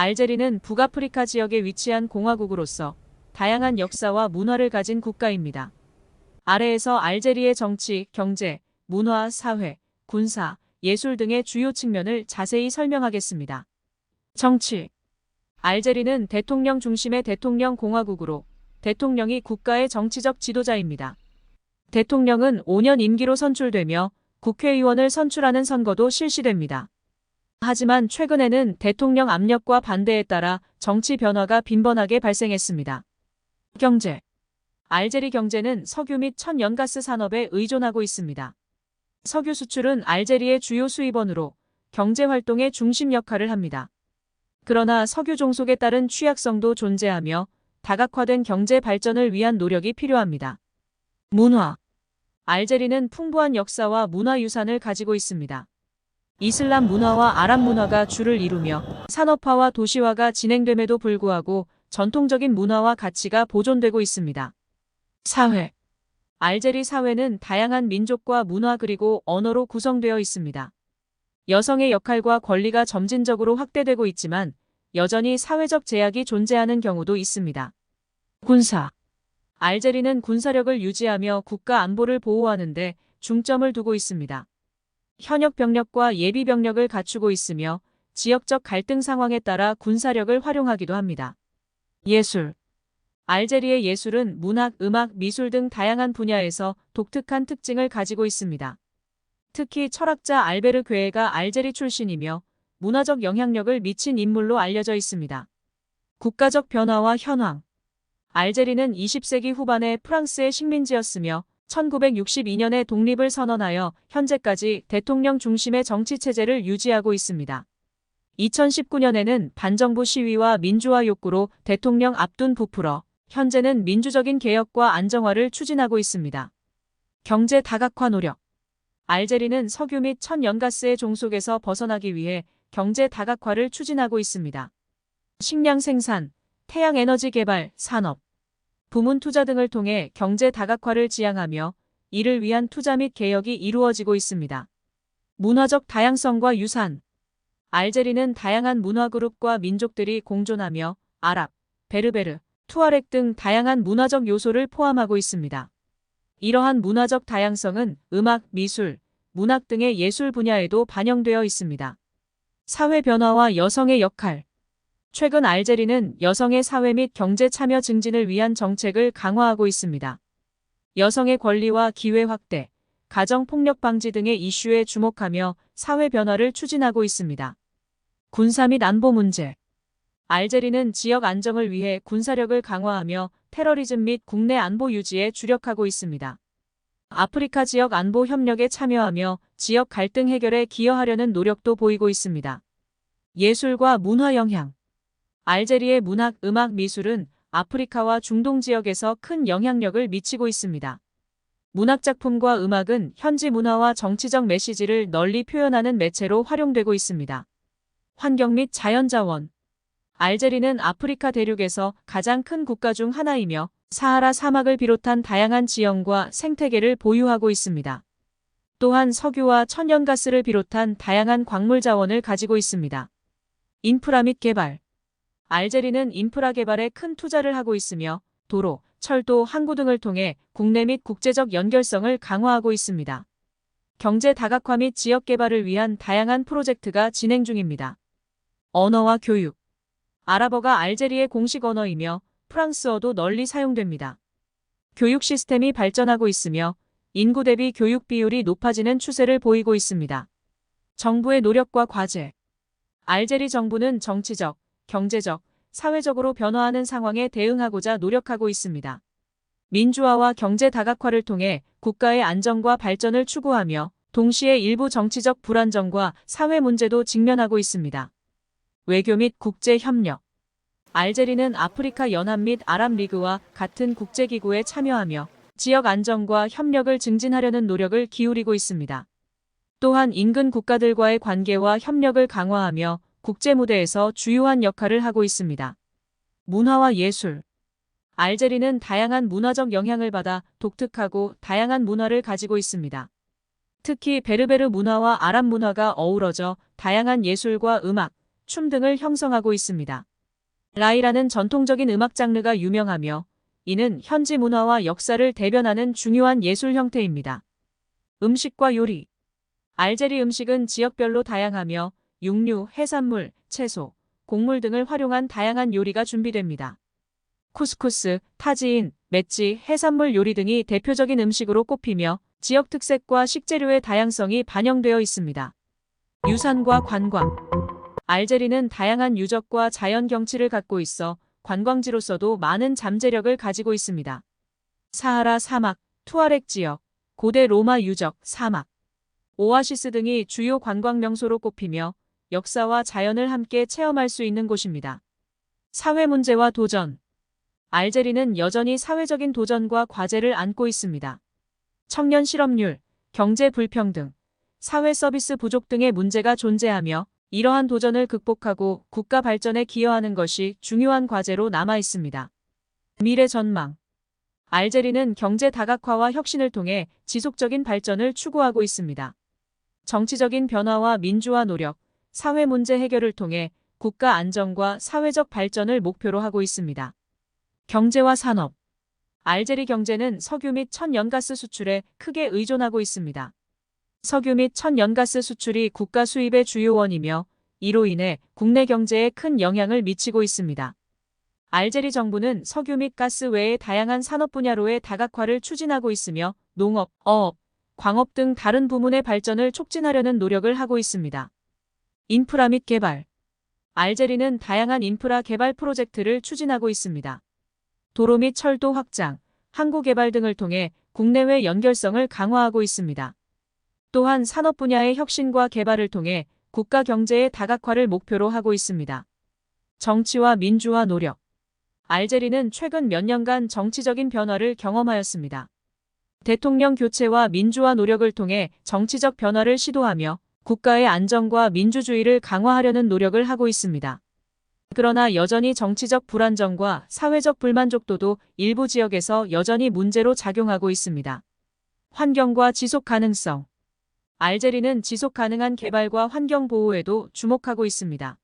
알제리는 북아프리카 지역에 위치한 공화국으로서 다양한 역사와 문화를 가진 국가입니다. 아래에서 알제리의 정치, 경제, 문화, 사회, 군사, 예술 등의 주요 측면을 자세히 설명하겠습니다. 정치. 알제리는 대통령 중심의 대통령 공화국으로 대통령이 국가의 정치적 지도자입니다. 대통령은 5년 임기로 선출되며 국회의원을 선출하는 선거도 실시됩니다. 하지만 최근에는 대통령 압력과 반대에 따라 정치 변화가 빈번하게 발생했습니다. 경제. 알제리 경제는 석유 및 천연가스 산업에 의존하고 있습니다. 석유 수출은 알제리의 주요 수입원으로 경제 활동의 중심 역할을 합니다. 그러나 석유 종속에 따른 취약성도 존재하며 다각화된 경제 발전을 위한 노력이 필요합니다. 문화. 알제리는 풍부한 역사와 문화 유산을 가지고 있습니다. 이슬람 문화와 아랍 문화가 주를 이루며 산업화와 도시화가 진행됨에도 불구하고 전통적인 문화와 가치가 보존되고 있습니다. 사회. 알제리 사회는 다양한 민족과 문화 그리고 언어로 구성되어 있습니다. 여성의 역할과 권리가 점진적으로 확대되고 있지만 여전히 사회적 제약이 존재하는 경우도 있습니다. 군사. 알제리는 군사력을 유지하며 국가 안보를 보호하는데 중점을 두고 있습니다. 현역 병력과 예비 병력을 갖추고 있으며 지역적 갈등 상황에 따라 군사력을 활용하기도 합니다. 예술. 알제리의 예술은 문학, 음악, 미술 등 다양한 분야에서 독특한 특징을 가지고 있습니다. 특히 철학자 알베르 괴에가 알제리 출신이며 문화적 영향력을 미친 인물로 알려져 있습니다. 국가적 변화와 현황. 알제리는 20세기 후반에 프랑스의 식민지였으며 1962년에 독립을 선언하여 현재까지 대통령 중심의 정치 체제를 유지하고 있습니다. 2019년에는 반정부 시위와 민주화 욕구로 대통령 앞둔 부풀어 현재는 민주적인 개혁과 안정화를 추진하고 있습니다. 경제 다각화 노력. 알제리는 석유 및 천연가스의 종속에서 벗어나기 위해 경제 다각화를 추진하고 있습니다. 식량 생산, 태양에너지 개발, 산업, 부문 투자 등을 통해 경제 다각화를 지향하며 이를 위한 투자 및 개혁이 이루어지고 있습니다. 문화적 다양성과 유산 알제리는 다양한 문화그룹과 민족들이 공존하며 아랍, 베르베르, 투아렉 등 다양한 문화적 요소를 포함하고 있습니다. 이러한 문화적 다양성은 음악, 미술, 문학 등의 예술 분야에도 반영되어 있습니다. 사회 변화와 여성의 역할 최근 알제리는 여성의 사회 및 경제 참여 증진을 위한 정책을 강화하고 있습니다. 여성의 권리와 기회 확대, 가정 폭력 방지 등의 이슈에 주목하며 사회 변화를 추진하고 있습니다. 군사 및 안보 문제 알제리는 지역 안정을 위해 군사력을 강화하며 테러리즘 및 국내 안보 유지에 주력하고 있습니다. 아프리카 지역 안보 협력에 참여하며 지역 갈등 해결에 기여하려는 노력도 보이고 있습니다. 예술과 문화 영향 알제리의 문학, 음악, 미술은 아프리카와 중동 지역에서 큰 영향력을 미치고 있습니다. 문학작품과 음악은 현지 문화와 정치적 메시지를 널리 표현하는 매체로 활용되고 있습니다. 환경 및 자연자원 알제리는 아프리카 대륙에서 가장 큰 국가 중 하나이며 사하라 사막을 비롯한 다양한 지형과 생태계를 보유하고 있습니다. 또한 석유와 천연가스를 비롯한 다양한 광물 자원을 가지고 있습니다. 인프라 및 개발 알제리는 인프라 개발에 큰 투자를 하고 있으며 도로, 철도, 항구 등을 통해 국내 및 국제적 연결성을 강화하고 있습니다. 경제 다각화 및 지역 개발을 위한 다양한 프로젝트가 진행 중입니다. 언어와 교육 아랍어가 알제리의 공식 언어이며 프랑스어도 널리 사용됩니다. 교육 시스템이 발전하고 있으며 인구 대비 교육 비율이 높아지는 추세를 보이고 있습니다. 정부의 노력과 과제 알제리 정부는 정치적, 경제적, 사회적으로 변화하는 상황에 대응하고자 노력하고 있습니다. 민주화와 경제 다각화를 통해 국가의 안정과 발전을 추구하며 동시에 일부 정치적 불안정과 사회 문제도 직면하고 있습니다. 외교 및 국제 협력 알제리는 아프리카 연합 및 아랍 리그와 같은 국제기구에 참여하며 지역 안정과 협력을 증진하려는 노력을 기울이고 있습니다. 또한 인근 국가들과의 관계와 협력을 강화하며 국제 무대에서 주요한 역할을 하고 있습니다. 문화와 예술 알제리는 다양한 문화적 영향을 받아 독특하고 다양한 문화를 가지고 있습니다. 특히 베르베르 문화와 아랍 문화가 어우러져 다양한 예술과 음악, 춤 등을 형성하고 있습니다. 라이라는 전통적인 음악 장르가 유명하며 이는 현지 문화와 역사를 대변하는 중요한 예술 형태입니다. 음식과 요리 알제리 음식은 지역별로 다양하며 육류, 해산물, 채소, 곡물 등을 활용한 다양한 요리가 준비됩니다. 쿠스쿠스, 타지인, 맷지, 해산물 요리 등이 대표적인 음식으로 꼽히며 지역 특색과 식재료의 다양성이 반영되어 있습니다. 유산과 관광 알제리는 다양한 유적과 자연 경치를 갖고 있어 관광지로서도 많은 잠재력을 가지고 있습니다. 사하라 사막, 투아렉 지역, 고대 로마 유적, 사막, 오아시스 등이 주요 관광 명소로 꼽히며 역사와 자연을 함께 체험할 수 있는 곳입니다. 사회 문제와 도전 알제리는 여전히 사회적인 도전과 과제를 안고 있습니다. 청년 실업률, 경제 불평등, 사회 서비스 부족 등의 문제가 존재하며 이러한 도전을 극복하고 국가 발전에 기여하는 것이 중요한 과제로 남아 있습니다. 미래 전망 알제리는 경제 다각화와 혁신을 통해 지속적인 발전을 추구하고 있습니다. 정치적인 변화와 민주화 노력, 사회 문제 해결을 통해 국가 안정과 사회적 발전을 목표로 하고 있습니다. 경제와 산업 알제리 경제는 석유 및 천연가스 수출에 크게 의존하고 있습니다. 석유 및 천연가스 수출이 국가 수입의 주요원이며 이로 인해 국내 경제에 큰 영향을 미치고 있습니다. 알제리 정부는 석유 및 가스 외의 다양한 산업 분야로의 다각화를 추진하고 있으며 농업, 어업, 광업 등 다른 부문의 발전을 촉진하려는 노력을 하고 있습니다. 인프라 및 개발 알제리는 다양한 인프라 개발 프로젝트를 추진하고 있습니다. 도로 및 철도 확장, 항구 개발 등을 통해 국내외 연결성을 강화하고 있습니다. 또한 산업 분야의 혁신과 개발을 통해 국가 경제의 다각화를 목표로 하고 있습니다. 정치와 민주화 노력 알제리는 최근 몇 년간 정치적인 변화를 경험하였습니다. 대통령 교체와 민주화 노력을 통해 정치적 변화를 시도하며 국가의 안정과 민주주의를 강화하려는 노력을 하고 있습니다. 그러나 여전히 정치적 불안정과 사회적 불만족도도 일부 지역에서 여전히 문제로 작용하고 있습니다. 환경과 지속 가능성 알제리는 지속 가능한 개발과 환경 보호에도 주목하고 있습니다.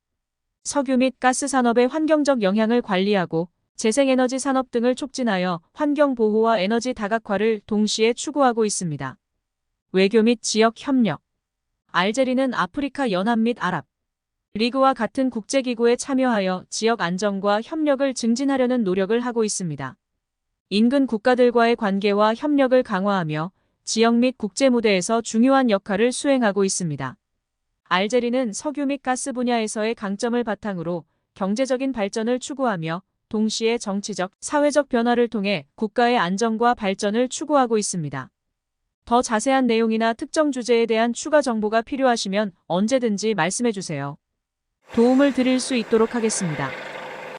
석유 및 가스 산업의 환경적 영향을 관리하고 재생에너지 산업 등을 촉진하여 환경 보호와 에너지 다각화를 동시에 추구하고 있습니다. 외교 및 지역 협력 알제리는 아프리카 연합 및 아랍 리그와 같은 국제기구에 참여하여 지역 안정과 협력을 증진하려는 노력을 하고 있습니다. 인근 국가들과의 관계와 협력을 강화하며 지역 및 국제 무대에서 중요한 역할을 수행하고 있습니다. 알제리는 석유 및 가스 분야에서의 강점을 바탕으로 경제적인 발전을 추구하며 동시에 정치적, 사회적 변화를 통해 국가의 안정과 발전을 추구하고 있습니다. 더 자세한 내용이나 특정 주제에 대한 추가 정보가 필요하시면 언제든지 말씀해 주세요. 도움을 드릴 수 있도록 하겠습니다.